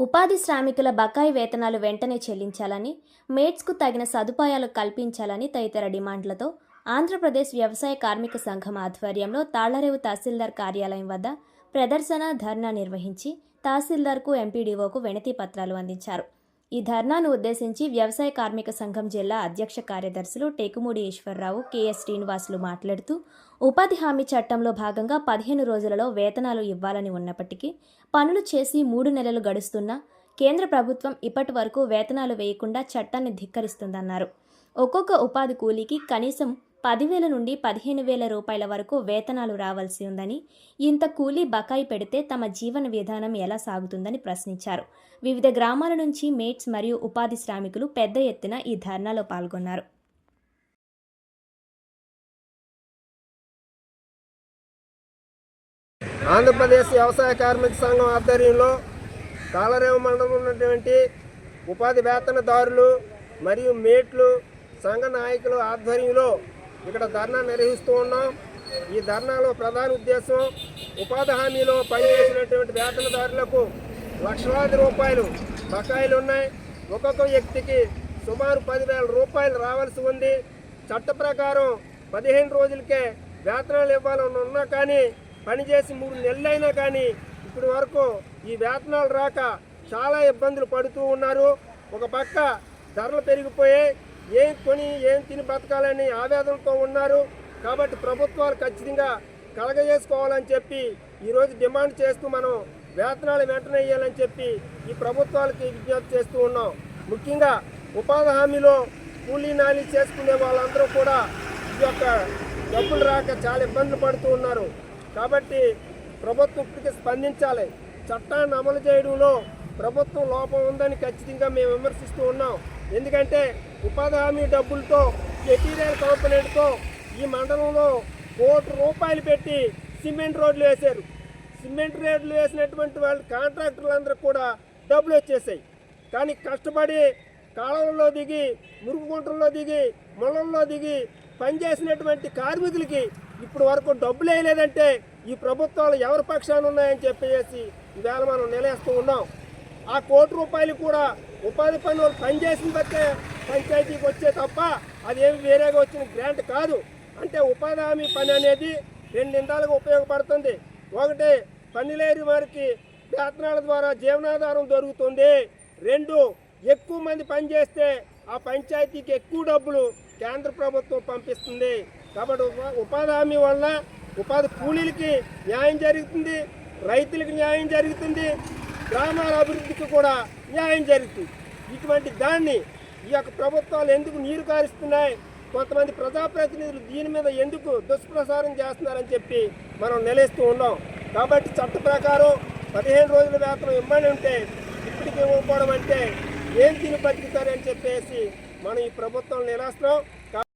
ఉపాధి శ్రామికుల బకాయి వేతనాలు వెంటనే చెల్లించాలని మేట్స్కు తగిన సదుపాయాలు కల్పించాలని తదితర డిమాండ్లతో ఆంధ్రప్రదేశ్ వ్యవసాయ కార్మిక సంఘం ఆధ్వర్యంలో తాళ్ళరేవు తహసీల్దార్ కార్యాలయం వద్ద ప్రదర్శన ధర్నా నిర్వహించి తహసీల్దార్కు ఎంపీడీఓకు వినతి పత్రాలు అందించారు. ఈ ధర్నాను ఉద్దేశించి వ్యవసాయ కార్మిక సంఘం జిల్లా అధ్యక్ష కార్యదర్శులు టేకుమూడి ఈశ్వరరావు కెఎస్ శ్రీనివాసులు మాట్లాడుతూ ఉపాధి హామీ చట్టంలో భాగంగా పదిహేను రోజులలో వేతనాలు ఇవ్వాలని ఉన్నప్పటికీ పనులు చేసి మూడు నెలలు గడుస్తున్నా కేంద్ర ప్రభుత్వం ఇప్పటి వరకు వేతనాలు వేయకుండా చట్టాన్ని ధిక్కరిస్తుందన్నారు. ఒక్కొక్క ఉపాధి కూలీకి కనీసం పదివేల నుండి పదిహేను వేల రూపాయల వరకు వేతనాలు రావాల్సి ఉందని ఇంత కూలీ బకాయి పెడితే తమ జీవన విధానం ఎలా సాగుతుందని ప్రశ్నించారు. వివిధ గ్రామాల నుంచి మేట్స్ మరియు ఉపాధి శ్రామికులు పెద్ద ఎత్తున ఈ ధర్నాలో పాల్గొన్నారు. ఆంధ్రప్రదేశ్ వ్యవసాయ కార్మిక సంఘం ఆధ్వర్యంలో కాలరేవు మండలం ఉన్నటువంటి ఉపాధి వేతనదారులు మరియు మేట్లు సంఘ నాయకుల ఆధ్వర్యంలో ఇక్కడ ధర్నా నిర్వహిస్తూ ఉన్నాం. ఈ ధర్నాలో ప్రధాన ఉద్దేశం ఉపాధి హామీలో పనిచేసినటువంటి వేతనదారులకు లక్షలాది రూపాయలు బకాయిలు ఉన్నాయి ఒక్కొక్క వ్యక్తికి సుమారు పదివేల రూపాయలు రావాల్సి ఉంది. చట్ట ప్రకారం పదిహేను రోజులకే వేతనాలు ఇవ్వాలని ఉన్నా కానీ పనిచేసి మూడు నెలలైనా కానీ ఇప్పటి వరకు ఈ వేతనాలు రాక చాలా ఇబ్బందులు పడుతూ ఉన్నారు. ఒక పక్క ధరలు పెరిగిపోయాయి. ఏం కొని ఏం తిని బతకాలని ఆవేదనతో ఉన్నారు. కాబట్టి ప్రభుత్వాలు ఖచ్చితంగా కలగజేసుకోవాలని చెప్పి ఈరోజు డిమాండ్ చేస్తూ మనం వేతనాలు వెంటనే ఇవ్వాలని చెప్పి ఈ ప్రభుత్వాలకి విజ్ఞప్తి చేస్తూ ఉన్నాం. ముఖ్యంగా ఉపాధి హామీలో కూలీ నాలి చేసుకునే వాళ్ళందరూ కూడా ఈ యొక్క డబ్బులు రాక చాలా ఇబ్బందులు పడుతూ ఉన్నారు. కాబట్టి ప్రభుత్వం ఇప్పటికీ స్పందించాలి. చట్టాన్ని అమలు చేయడంలో ప్రభుత్వం లోపం ఉందని ఖచ్చితంగా మేము విమర్శిస్తూ ఉన్నాం. ఎందుకంటే ఉపాధి హామీ డబ్బులతో మెటీరియల్ కంపెనీతో ఈ మండలంలో కోటి రూపాయలు పెట్టి సిమెంట్ రోడ్లు వేశారు. సిమెంట్ రోడ్లు వేసినటువంటి వాళ్ళు కాంట్రాక్టర్లందరూ కూడా డబ్బులు వచ్చేసాయి. కానీ కష్టపడి కాలంలో దిగి మురుగుగుంటల్లో దిగి మొలంలో దిగి పనిచేసినటువంటి కార్మికులకి ఇప్పుడు వరకు డబ్బులు వేయలేదంటే ఈ ప్రభుత్వాలు ఎవరి పక్షాన ఉన్నాయని చెప్పేసి ఈవేళ మనం నిలేస్తూ ఉన్నాం. ఆ కోటి రూపాయలు కూడా ఉపాధి పని వాళ్ళు పనిచేసిన బట్టే పంచాయతీకి వచ్చే తప్ప అదేమి వేరేగా వచ్చిన గ్రాంట్ కాదు. అంటే ఉపాధి హామీ పని అనేది రెండు నిందాలుగా ఉపయోగపడుతుంది. ఒకటి పనిలేని వారికి వేతనాల ద్వారా జీవనాధారం దొరుకుతుంది. రెండు ఎక్కువ మంది పనిచేస్తే ఆ పంచాయతీకి ఎక్కువ డబ్బులు కేంద్ర ప్రభుత్వం పంపిస్తుంది. కాబట్టి ఉపాధి హామీ వల్ల ఉపాధి కూలీలకి న్యాయం జరుగుతుంది రైతులకు న్యాయం జరుగుతుంది గ్రామాల అభివృద్ధికి కూడా న్యాయం జరుగుతుంది. ఇటువంటి దాన్ని ఈ యొక్క ప్రభుత్వాలు ఎందుకు నీరు కారుస్తున్నాయి? కొంతమంది ప్రజాప్రతినిధులు దీని మీద ఎందుకు దుష్ప్రసారం చేస్తున్నారని చెప్పి మనం నిలేస్తూ ఉన్నాం. కాబట్టి చట్ట ప్రకారం పదిహేను రోజుల వేతనం ఇవ్వని ఉంటే ఇప్పటికి ఇవ్వకపోవడం అంటే ఏం తిని బతుకుతారని చెప్పేసి మనం ఈ ప్రభుత్వం నిలేస్తున్నాం